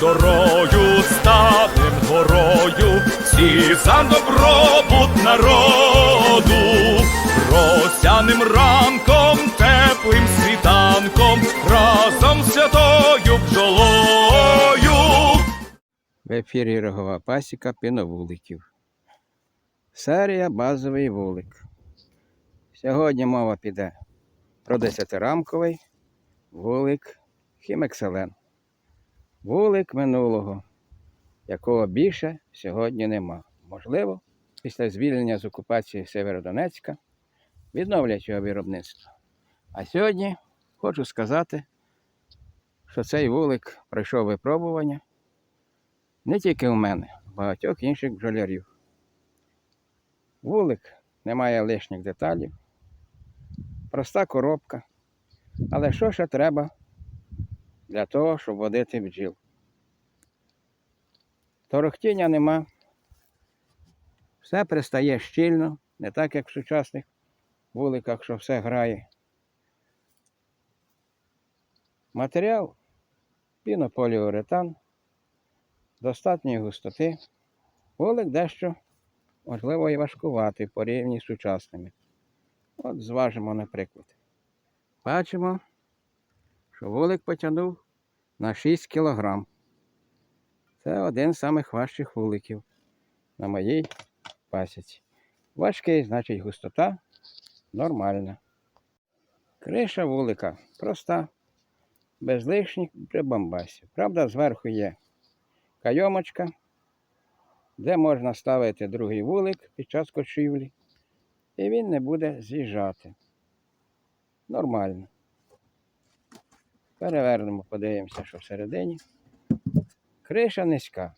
дорою станем горою, всі за добробут народу, росяним ранком, теплим світанком, разом святою бджолою. В ефірі Рогова пасіка піновуликів. Серія базовий вулик. Сьогодні мова піде про десятирамковий вулик Хімекселен. Вулик минулого, якого більше сьогодні нема. Можливо, після звільнення з окупації Северодонецька відновлять його виробництво. А сьогодні хочу сказати, що цей вулик пройшов випробування не тільки у мене, багатьох інших бджолярів. Вулик не має лишніх деталей, проста коробка. Але що ще треба для того, щоб водити бджіл? Торохтіння нема. Все пристає щільно, не так, як в сучасних вуликах, що все грає. Матеріал пінополіуретан достатньої густоти. Вулик дещо, можливо, і важкуватий порівняно з сучасними. От зважимо, наприклад. Бачимо, що вулик потягнув на 6 кг. Це один з самих важчих вуликів на моїй пасіці. Важкий, значить, густота нормальна. Криша вулика проста, без лишніх прибамбасів. Правда, зверху є кайомочка, де можна ставити другий вулик під час кочівлі, і він не буде з'їжджати. Нормально. Перевернемо, подивимося, що всередині. Криша низька,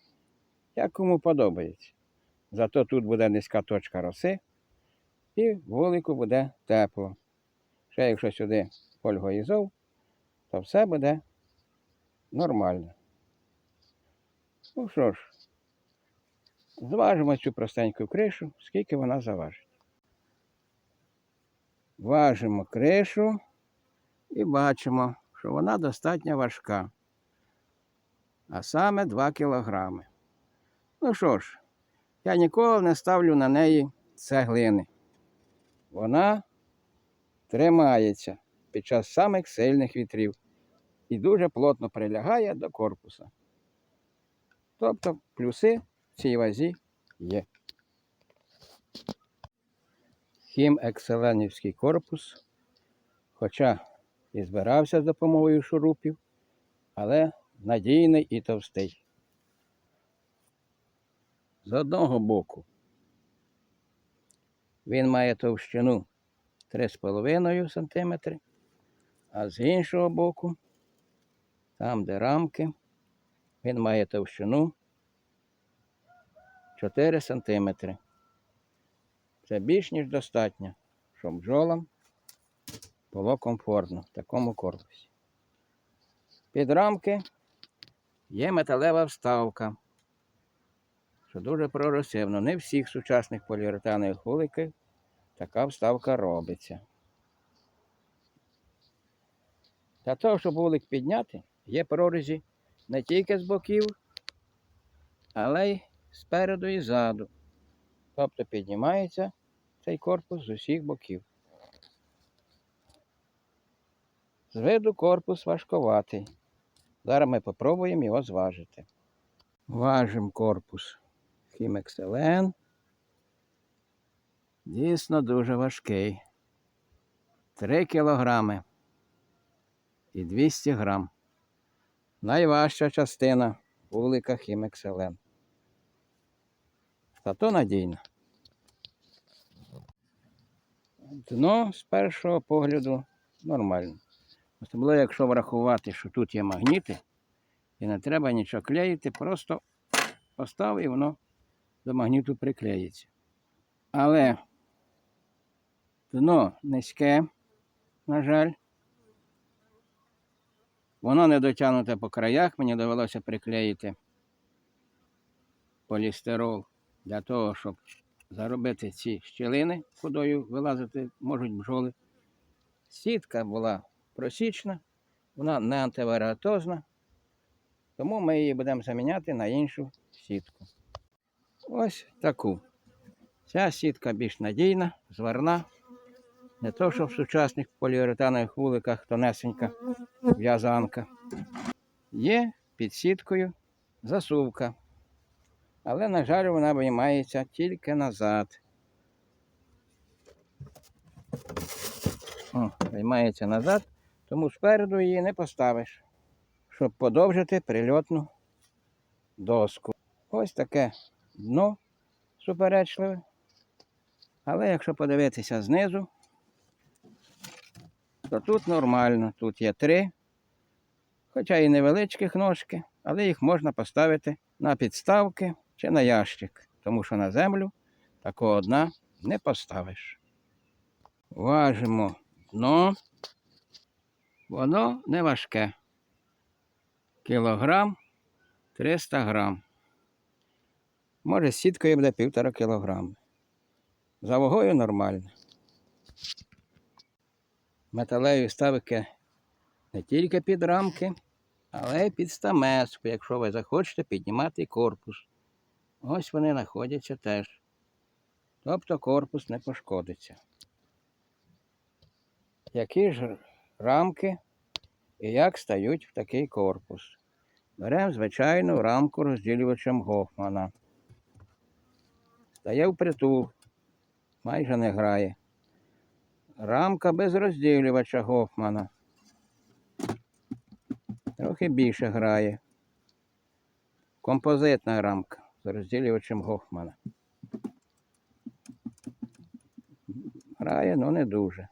як кому подобається. Зато тут буде низька точка роси, і вулику буде тепло. Ще якщо сюди фольгоізов, то все буде нормально. Ну що ж, зважимо цю простеньку кришу, скільки вона заважить. Важимо кришу і бачимо, що вона достатньо важка. А саме 2 кілограми. Ну що ж, я ніколи не ставлю на неї цеглини. Вона тримається під час самих сильних вітрів і дуже плотно прилягає до корпуса. Тобто плюси в цій вазі є. Хім екселенівський корпус, хоча і збирався з допомогою шурупів, але надійний і товстий. З одного боку він має товщину 3,5 см, а з іншого боку, там, де рамки, він має товщину 4 см. Це більш ніж достатньо, щоб бджолам було комфортно в такому корпусі. Під рамки є металева вставка, що дуже прогресивно. Не всіх сучасних поліуретанових вуликах така вставка робиться. Для того, щоб вулик підняти, є прорізі не тільки з боків, але й спереду і ззаду. Тобто піднімається цей корпус з усіх боків. З виду корпус важковатий. Зараз ми спробуємо його зважити. Важимо корпус Хімекселен. Дійсно дуже важкий. 3 кілограми і 200 грам. Найважча частина вулика Хімекселен. Зато надійно. Дно з першого погляду нормально. Особливо, якщо врахувати, що тут є магніти, і не треба нічого клеїти, просто поставив і воно до магніту приклеїться. Але дно низьке, на жаль. Воно не дотягнуте по краях, мені довелося приклеїти полістирол для того, щоб заробити ці щілини, кудою вилазити можуть бджоли. Сітка була просічна, вона не антиваратозна, Тому ми її будемо заміняти на іншу сітку. Ось таку. Ця сітка більш надійна, зварна. Не то, що в сучасних поліуретанових вуликах тонесенька в'язанка. Є під сіткою засувка. Але, на жаль, вона виймається тільки назад. О, виймається назад, тому спереду її не поставиш, щоб подовжити прильотну доску. Ось таке дно суперечливе. Але якщо подивитися знизу, то тут нормально. Тут є три, хоча і невеличких ножки, але їх можна поставити на підставки чи на ящик, тому що на землю такого дна не поставиш. Важимо дно. Воно не важке. Кілограм 300 грам. Може, з сіткою буде півтора кілограми. За вагою нормально. Металеві ставики не тільки під рамки, але й під стамеску, якщо ви захочете піднімати корпус. Ось вони знаходяться теж. Тобто корпус не пошкодиться. Які ж рамки і як стають в такий корпус? Беремо звичайну рамку розділювачем Гофмана. Стає впритул, майже не грає. Рамка без розділювача Гофмана. Трохи більше грає. Композитна рамка з розділювачем Гофмана. Грає, але не дуже.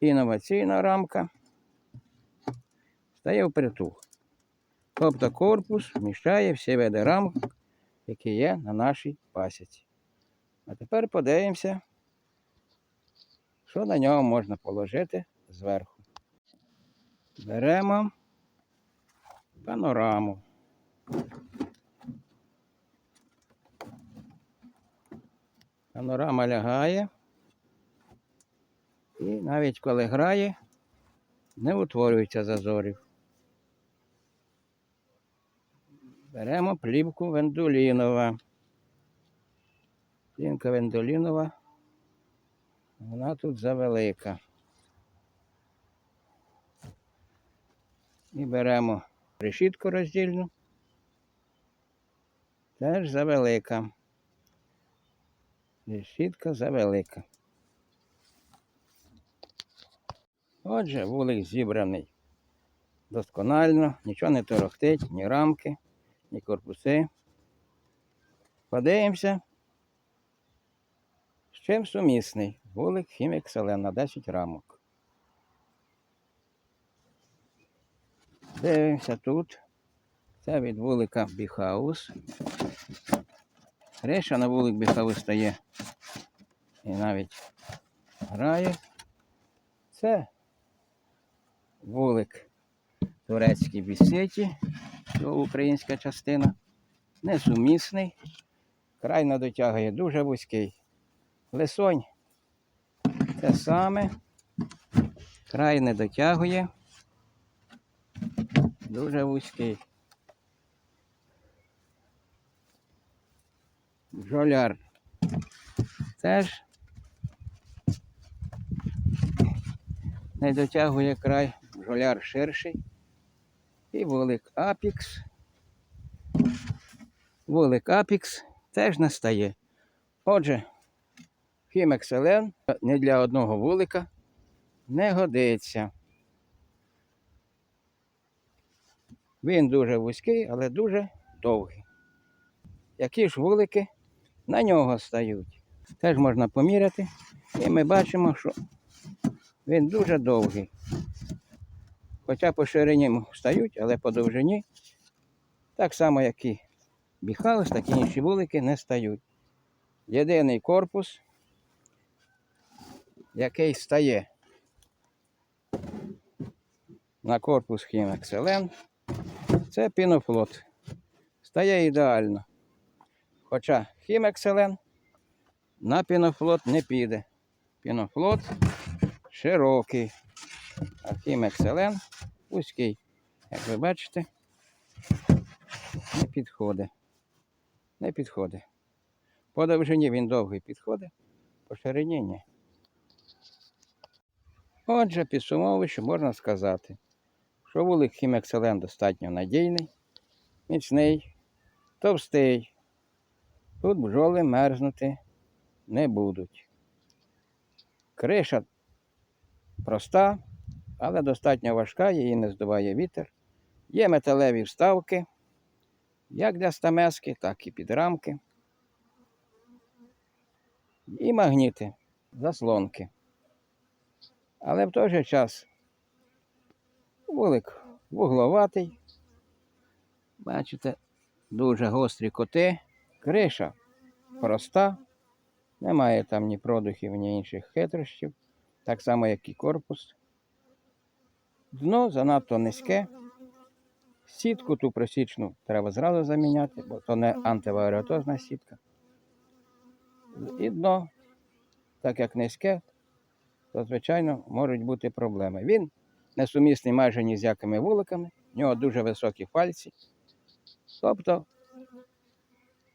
Інноваційна рамка стає впритул. Тобто корпус вміщає всі види рамок, які є на нашій пасіці. А тепер подивимося, що на нього можна положити зверху. Беремо панораму. Панорама лягає. І навіть коли грає, не утворюється зазорів. Беремо плівку вендулінова. Плівка вендулінова. Вона тут завелика. І беремо решітку роздільну. Теж завелика. Решітка завелика. Отже, вулик зібраний досконально, нічого не торохтить, ні рамки, ні корпуси. Подивимося, з чим сумісний вулик Хімік Селен на 10 рамок. Дивимося тут. Це від вулика Біхаус. Реша на вулик Біхаус стає і навіть грає. Це вулик турецький бісеті, його українська частина. Несумісний. Крайно дотягує дуже вузький. Лисонь те саме. Край не дотягує. Дуже вузький. Бджоляр теж не дотягує край, бджоляр ширший. І вулик Апікс. Вулик Апікс теж настає. Отже, Хімекселен не для одного вулика не годиться. Він дуже вузький, але дуже довгий. Які ж вулики на нього стають? Теж можна поміряти. І ми бачимо, що він дуже довгий. Хоча по ширині стають, але по довжині, так само, як і біхаус, так і інші вулики не стають. Єдиний корпус, який стає на корпус Хімекселен, це пінофлот. Стає ідеально. Хоча Хімекселен на пінофлот не піде. Пінофлот широкий, а Хімекселен вузький. Як ви бачите, Не підходить. Не підходить. По довжині він довгий підходить, по ширині ні. Отже, підсумовуючи, можна сказати, що вулик Хімекселен достатньо надійний, міцний, товстий. Тут бджоли мерзнути не будуть. Криша проста, але достатньо важка, її не здуває вітер. Є металеві вставки, як для стамески, так і під рамки. І магніти, заслонки. Але в той же час вулик вугловатий. Бачите, дуже гострі коти. Криша проста, немає там ні продухів, ні інших хитрощів, так само, як і корпус. Дно занадто низьке. Сітку ту просічну треба зразу заміняти, бо то не антиваератозна сітка. І дно, так як низьке, то, звичайно, можуть бути проблеми. Він несумісний майже ні з якими вуликами, в нього дуже високі пальці. Тобто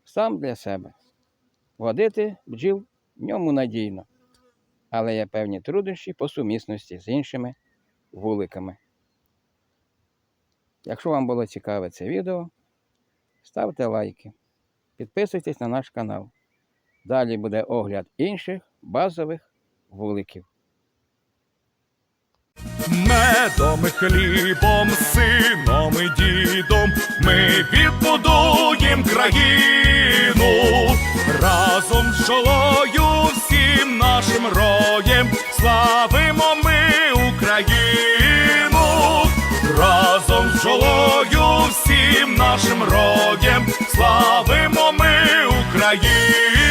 сам для себе. Водити бджіл в ньому надійно. Але є певні труднощі по сумісності з іншими вуликами. Якщо вам було цікаве це відео, ставте лайки, підписуйтесь на наш канал. Далі буде огляд інших базових вуликів. Медом хлібом, сином і дідом ми відбудуєм країну разом з жолою всім нашим роєм славимо нашим роєм славимо ми Україну.